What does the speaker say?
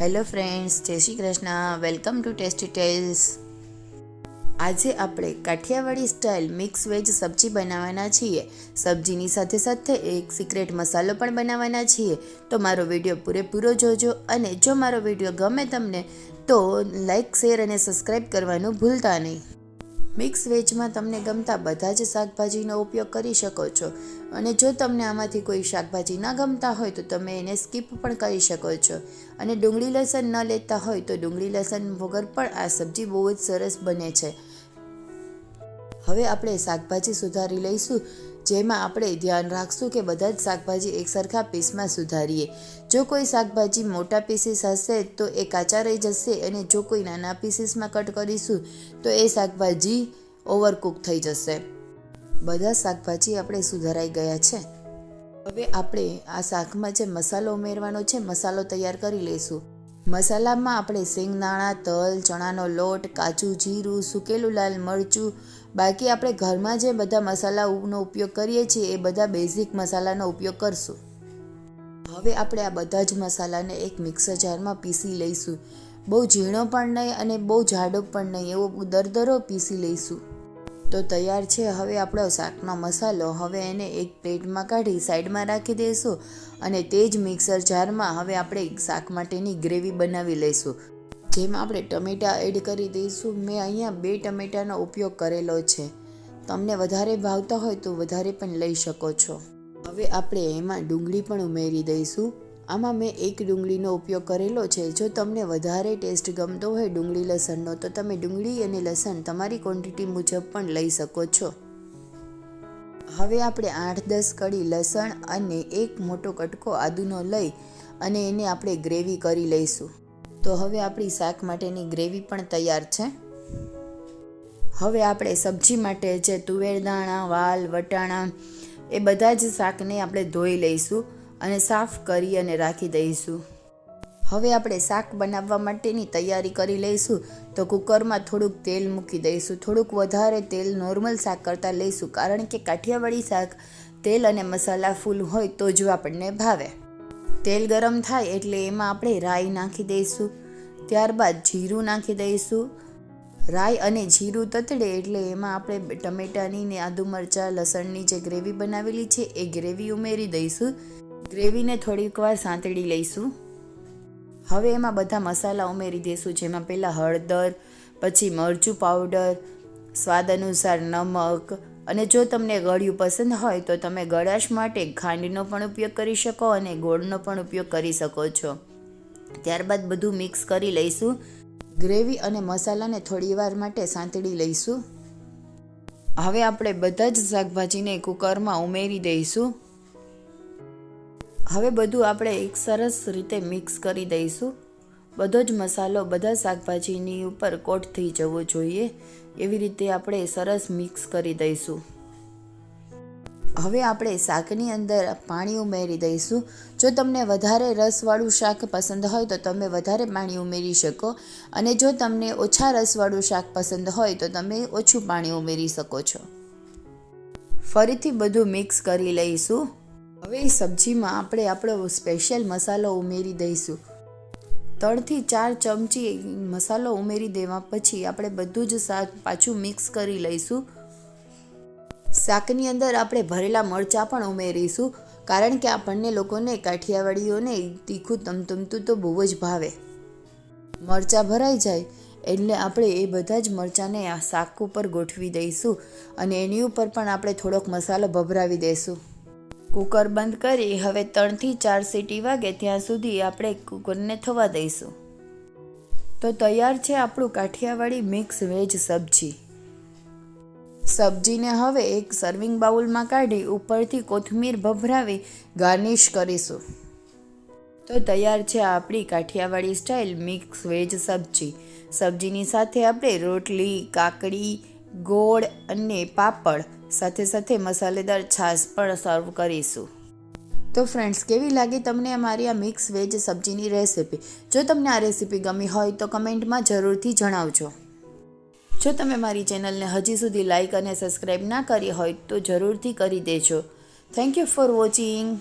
Hello friends, Jai Shri Krishna. Welcome to tasty tales. આજે આપણે Kathiyawadi style mix veg સબ્જી બનાવવાના છીએ. સબ્જીની સાથે સાથે એક સિક્રેટ મસાલો પણ બનાવવાના છીએ. તો મારો વીડિયો પૂરેપૂરો જોજો અને જો મારો વીડિયો ગમે તમને, તો લાઇક શેર અને સબસ્ક્રાઈબ કરવાનું ભૂલતા નહીં. મિક્સ વેજમાં તમને ગમતા બધા જ શાકભાજીનો ઉપયોગ કરી શકો છો. અને જો તમને આમાંથી કોઈ શાકભાજી ના ગમતા હોય તો તમે એને સ્કીપ પણ કરી શકો છો. અને ડુંગળી લસણ ન લેતા હોય તો ડુંગળી લસણ વગર પણ આ સબ્જી બહુ જ સરસ બને છે. હવે આપણે શાકભાજી સુધારી લઈશું, જેમાં આપણે ધ્યાન રાખશું કે બધા જ શાકભાજી એકસરખા પીસમાં સુધારીએ. જો કોઈ શાકભાજી મોટા પીસીસ હશે, તો એ કાચા રહી જશે અને જો કોઈ નાના પીસીસમાં કટ કરીશું, તો એ શાકભાજી ઓવરકુક થઈ જશે. બધા શાકભાજી આપણે સુધારાઈ ગયા છે. હવે આપણે આ શાકમાં જે મસાલો ઉમેરવાનો છે, મસાલો તૈયાર કરી લઈશું. મસાલામાં આપણે શેંગદાણા, તલ, ચણાનો લોટ કાચું જીરું, સુકેલું લાલ મરચું, બાકી આપણે ઘરમાં જે બધા મસાલાનો ઉપયોગ કરીએ છીએ એ બધા બેઝિક મસાલાનો ઉપયોગ કરશું. હવે આપણે આ બધા જ મસાલાને એક મિક્સર જારમાં પીસી લઈશું. બહુ ઝીણો પણ નહીં અને બહુ જાડો પણ નહીં, એવો દરદરો પીસી લઈશું. તો તૈયાર છે, હવે આપણો શાકનો મસાલો હવે એને એક પ્લેટમાં કાઢી સાઈડમાં રાખી દઈશું અને તે જ મિક્સર જારમાં હવે આપણે શાક માટેની ગ્રેવી બનાવી લઈશું. જેમાં આપણે ટમેટાં એડ કરી દઈશું, મેં અહીંયા બે ટમેટાનો ઉપયોગ કરેલો છે. તમને વધારે ભાવતા હોય તો વધારે પણ લઈ શકો છો. હવે આપણે એમાં ડુંગળી પણ ઉમેરી દઈશું. આમાં મેં એક ડુંગળીનો ઉપયોગ કરેલો છે. જો તમને વધારે ટેસ્ટ ગમતો હોય ડુંગળી લસણનો, તો તમે ડુંગળી અને લસણ તમારી ક્વોન્ટિટી મુજબ પણ લઈ શકો છો. હવે આપણે આઠ દસ કડી લસણ અને એક મોટો કટકો આદુનો લઈ અને એને આપણે ગ્રેવી કરી લઈશું. તો હવે આપણી શાક માટેની ગ્રેવી પણ તૈયાર છે. હવે આપણે સબ્જી માટે જે તુવેર દાણા, વાલ, વટાણા એ બધા જ શાકને આપણે ધોઈ લઈશું. અને સાફ કરી અને રાખી દઈશું. હવે આપણે શાક બનાવવા માટેની તૈયારી કરી લઈશું. તો કુકરમાં થોડુંક તેલ મૂકી દઈશું. થોડુંક વધારે તેલ નોર્મલ શાક કરતાં લઈશું. કારણ કે કાઠિયાવાડી શાક તેલ અને મસાલા ફૂલ હોય તો જ આપણને ભાવે. તેલ ગરમ થાય એટલે એમાં આપણે રાઈ નાખી દઈશું. ત્યારબાદ જીરું નાખી દઈશું. રાઈ અને જીરું તતડે એટલે એમાં આપણે ટમેટાની ને આદુ મરચાં, લસણની જે ગ્રેવી બનાવેલી છે, એ ગ્રેવી ઉમેરી દઈશું. ગ્રેવીને થોડીક વાર સાંતળી લઈશું. હવે એમાં બધા મસાલા ઉમેરી દઈશું જેમાં પહેલાં હળદર, પછી મરચું પાવડર, સ્વાદ અનુસાર નમક, અને જો તમને ગળ્યું પસંદ હોય તો તમે ગળાશ માટે ખાંડનો પણ ઉપયોગ કરી શકો અને ગોળનો પણ ઉપયોગ કરી શકો છો. ત્યારબાદ બધું મિક્સ કરી લઈશું. ગ્રેવી અને મસાલાને થોડી વાર માટે સાંતળી લઈશું. હવે આપણે બધા જ શાકભાજીને કુકરમાં ઉમેરી દઈશું. હવે બધું આપણે એક સરસ રીતે મિક્સ કરી દઈશું. બધો જ મસાલો બધા શાકભાજીની ઉપર કોટ થઈ જવો જોઈએ. એવી રીતે આપણે સરસ મિક્સ કરી દઈશું. હવે આપણે શાકની અંદર પાણી ઉમેરી દઈશું. જો તમને વધારે રસવાળું શાક પસંદ હોય તો તમે વધારે પાણી ઉમેરી શકો. અને જો તમને ઓછા રસવાળું શાક પસંદ હોય તો તમે ઓછું પાણી ઉમેરી શકો છો. ફરીથી બધું મિક્સ કરી લઈશું. હવે સબ્જીમાં આપણે આપણો સ્પેશિયલ મસાલો ઉમેરી દઈશું. ત્રણથી ચાર ચમચી મસાલો ઉમેરી દેવા પછી આપણે બધું જ શાક પાછું મિક્સ કરી લઈશું. શાકની અંદર આપણે ભરેલા મરચાં પણ ઉમેરીશું, કારણ કે આપણને લોકોને કાઠિયાવાડીઓને તીખું તમતમતું તો બહુ જ ભાવે. મરચાં ભરાઈ જાય એટલે આપણે એ બધા જ મરચાંને આ શાક ઉપર ગોઠવી દઈશું અને એની ઉપર પણ આપણે થોડોક મસાલો ભભરાવી દઈશું. કુકર બંધ કરી હવે ત્રણથી ચાર સીટી વાગે ત્યાં સુધી આપણે કુકરને થવા દઈશું. તો તૈયાર છે આપણું કાઠિયાવાડી મિક્સ વેજ સબ્જી. સબ્જીને હવે એક સર્વિંગ બાઉલમાં કાઢી ઉપરથી કોથમીર ભભરાવી ગાર્નિશ કરીશું. તો તૈયાર છે આપણી કાઠિયાવાડી સ્ટાઇલ મિક્સ વેજ સબ્જી. સબ્જીની સાથે આપણે રોટલી, કાકડી, ગોળ અને પાપડ સાથે સાથે મસાલેદાર છાશ પણ સર્વ કરીશું. તો ફ્રેન્ડ્સ કેવી લાગી તમને અમારી આ મિક્સ વેજ સબ્જીની રેસિપી જો તમને આ રેસિપી ગમી હોય તો કમેન્ટમાં જરૂરથી જણાવજો. જો તમે મારી ચેનલને હજી સુધી લાઇક અને સબસ્ક્રાઈબ ના કરી હોય તો જરૂરથી કરી દેજો. Thank you for watching